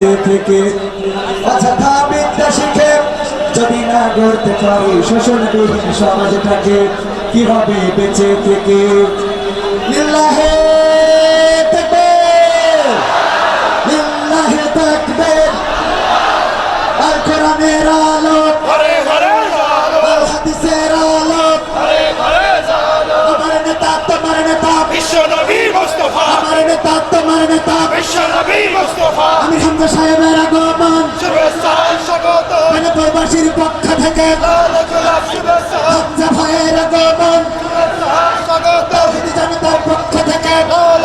থেকে অযথা বিদ্যা শিখে যদি না গড়তে পারি শোষণবিহীন সমাজটাকে, কীভাবে বেঁচে থেকে? লিল্লাহে লিল্লাহে আল কোরআনের মুস্তফা তাক তো তোমার তাক আমি হামজা সাহেবের আগমন। শুভেচ্ছা স্বাগত। পক্ষ থেকে শুভেচ্ছা। হামজা ভাইয়ের আগমন। স্বাগত। তৌহিদি জনতার পক্ষ থেকে লাল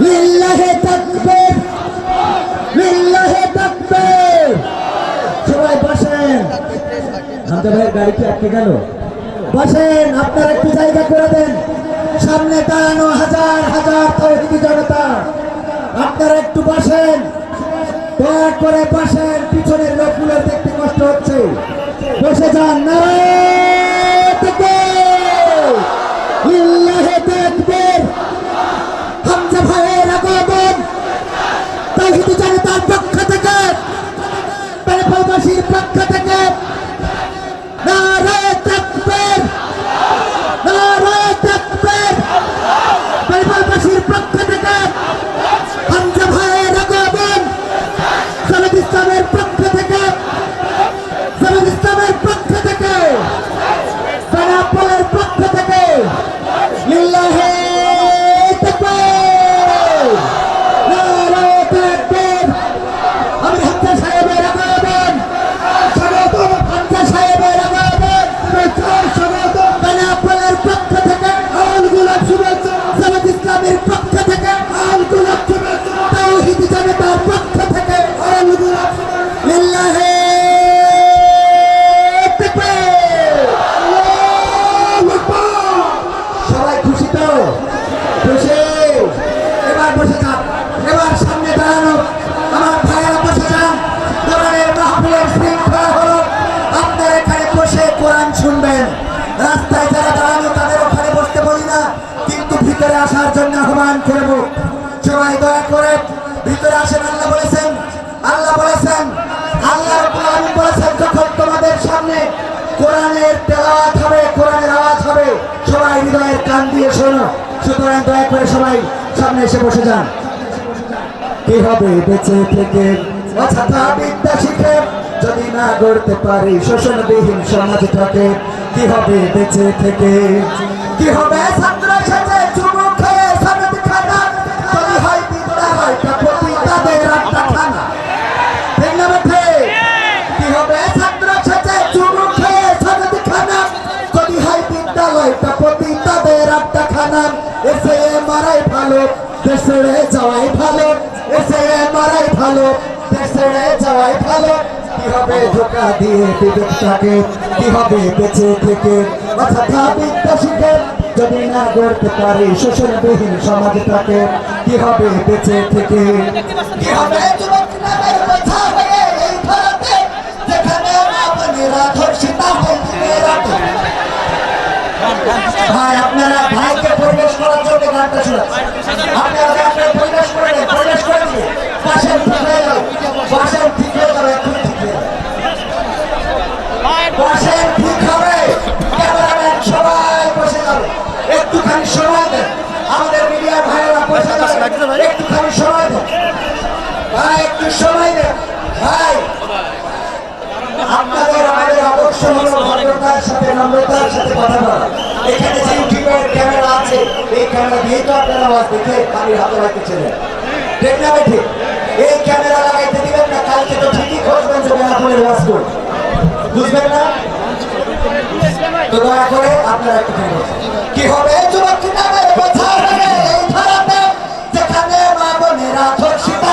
লিল্লাহে তাকবীর লিল্লাহে তাকবীর। সবাই বসেন। বসেন, আপনারা একটু জায়গা করে দেন। সামনে দাঁড়ানো হাজার হাজার তৌহিদি জনতা। আপনারা একটু বসেন। দয়া করে বসেন, পিছনের লোকগুলোর দেখতে কষ্ট হচ্ছে। বসে যান নারায়ে রাস্তায় যারা দাঁড়ানো তাদের ওখানে বসতে বলি না, কিন্তু ভিতরে আসার জন্য আহ্বান করব। সবাই দয়া করে ভিতরে আসেন, আল্লাহ বলেছেন আল্লাহ বলেছেন আল্লাহ বলেছেন, যখন তোমাদের সামনে কোরআনের তেলাওয়াত হবে, কোরআনের আওয়াজ হবে, সবাই হৃদয়ের কান দিয়ে শোনো। সুতরাং দয়া করে সবাই সামনে এসে বসে যান। কি হবে বেঁচে থেকে? বিদ্যা শিখে যদি না গড়তে পারি, শোষণবিহীন সমাজটাকে কি হবে বেঁচে থেকে? কি হবে খেয়ে খানা। হয় খানা। মারাই ভালো, দেশে যাওয়াই ভালো। এসে মারাই ভালো, দেশে যাওয়াই ভালো। কি হবে ধোকা দিয়ে বিবেকটাকে কি হবে বেঁচে থেকে? অযথা বিদ্যা শিখে যদি না গড়তে পারি শোষণবিহীন সমাজটাকে কি হবে বেঁচে থেকে? কি হবে যুবক নামের কথা এই ভারতে, যেখানে আপনেরা ধর্ষিতা দিনের রাতে। ভাই, আপনারা ভাইকে পরিবেশ করার জন্য গানটা আমাকে আপনার আওয়াজ দেখে খালি হাতে রাখতেছিলেন ঠিক না ঠিক? এই ক্যামেরা লাগাইতে দিবেন না, কালকে তো ঠিকই খোঁজবেন যে বেনাপুরের ওয়াজ করবে বুঝবেন না? তো দয়া করে আপনারা একটু। কি হবে? যেখানে মা বোনেরা ধর্ষিতা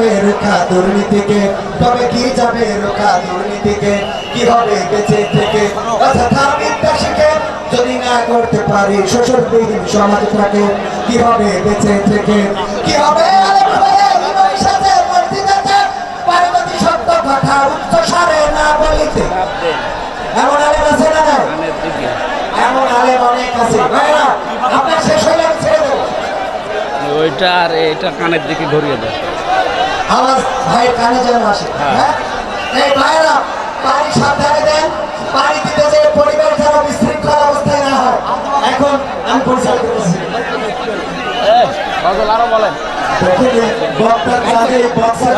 যাবে রোখা দুর্নীতিকে তবে কি যাবে রোখা দুর্নীতিকে কি হবে বেঁচে থেকে? শিখে যদি না করতে পারি হবে বেঁচে থেকে? কি হবে আরে ভাইয়া, ইমাম সাথে মসজিদেতে পার্বতী সত্য কথা উচ্চ স্বরে না বলিতে। এমন আলেম আছে না এমন আলেম অনেক আছে। আপনার শেষ হলে আমি ছেড়ে দেবো। ওইটা আর এটা কানের দিকে ঘুরিয়ে দেয় আমার ভাই কানে যেন আসে। হ্যাঁ। এই ভাইরা পানি সাবধানে দেন। পানি দিতে যে পরিবার যেন বিশৃঙ্খল অবস্থায় না হয়। এখন আমি পরিচালনা করছি। ফজল আরও বলেন। দেখুন, বক্তার কাজে বক্সার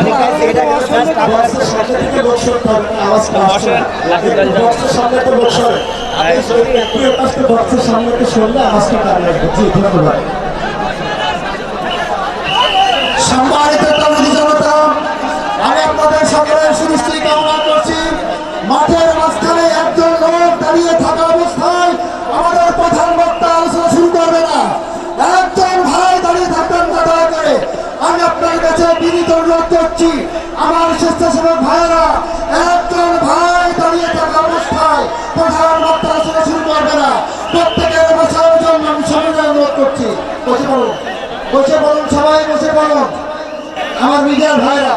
বক্সের সামনে থেকে লোক সরতে হবে না, আওয়াজটা আসছে না। বক্সের সামনে তো লোক সরে। আপনি যদি একটু এপাশে বক্সের সামনে থেকে সরলে আওয়াজটা কানে আসবে। জি, ধন্যবাদ। সম্মানিত তরুণী জনতা আমি আপনাদের সকলের সুনিশ্চিত কামনা করছি মাঠের মাঝখানে একজন লোক দাঁড়িয়ে থাকা অবস্থায় আমাদের প্রধান বক্তা আলোচনা শুরু করবে না। একজন ভাই দাঁড়িয়ে থাকবেন দয়া করে আমি আপনার কাছে বিনীত অনুরোধ করছি, আমার স্বেচ্ছাসেবক ভাইয়েরা, একজন ভাই দাঁড়িয়ে থাকা অবস্থায় প্রধান বক্তা আলোচনা শুরু করবে না। প্রত্যেকের বসার জন্য আমি সবাই অনুরোধ করছি। বসে বলুন বসে বলুন সবাই, বসে বলুন আমার মিডিয়ার ভাইরা।